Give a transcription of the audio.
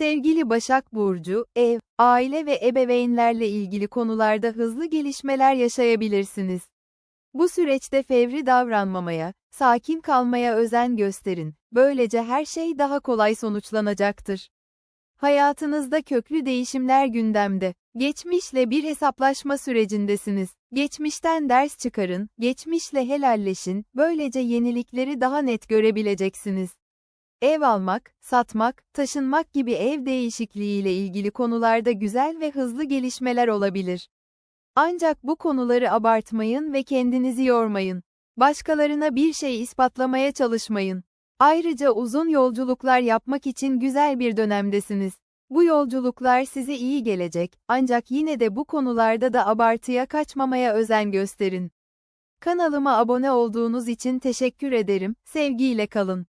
Sevgili Başak Burcu, ev, aile ve ebeveynlerle ilgili konularda hızlı gelişmeler yaşayabilirsiniz. Bu süreçte fevri davranmamaya, sakin kalmaya özen gösterin. Böylece her şey daha kolay sonuçlanacaktır. Hayatınızda köklü değişimler gündemde. Geçmişle bir hesaplaşma sürecindesiniz. Geçmişten ders çıkarın, geçmişle helalleşin, böylece yenilikleri daha net görebileceksiniz. Ev almak, satmak, taşınmak gibi ev değişikliğiyle ilgili konularda güzel ve hızlı gelişmeler olabilir. Ancak bu konuları abartmayın ve kendinizi yormayın. Başkalarına bir şey ispatlamaya çalışmayın. Ayrıca uzun yolculuklar yapmak için güzel bir dönemdesiniz. Bu yolculuklar size iyi gelecek, ancak yine de bu konularda da abartıya kaçmamaya özen gösterin. Kanalıma abone olduğunuz için teşekkür ederim, sevgiyle kalın.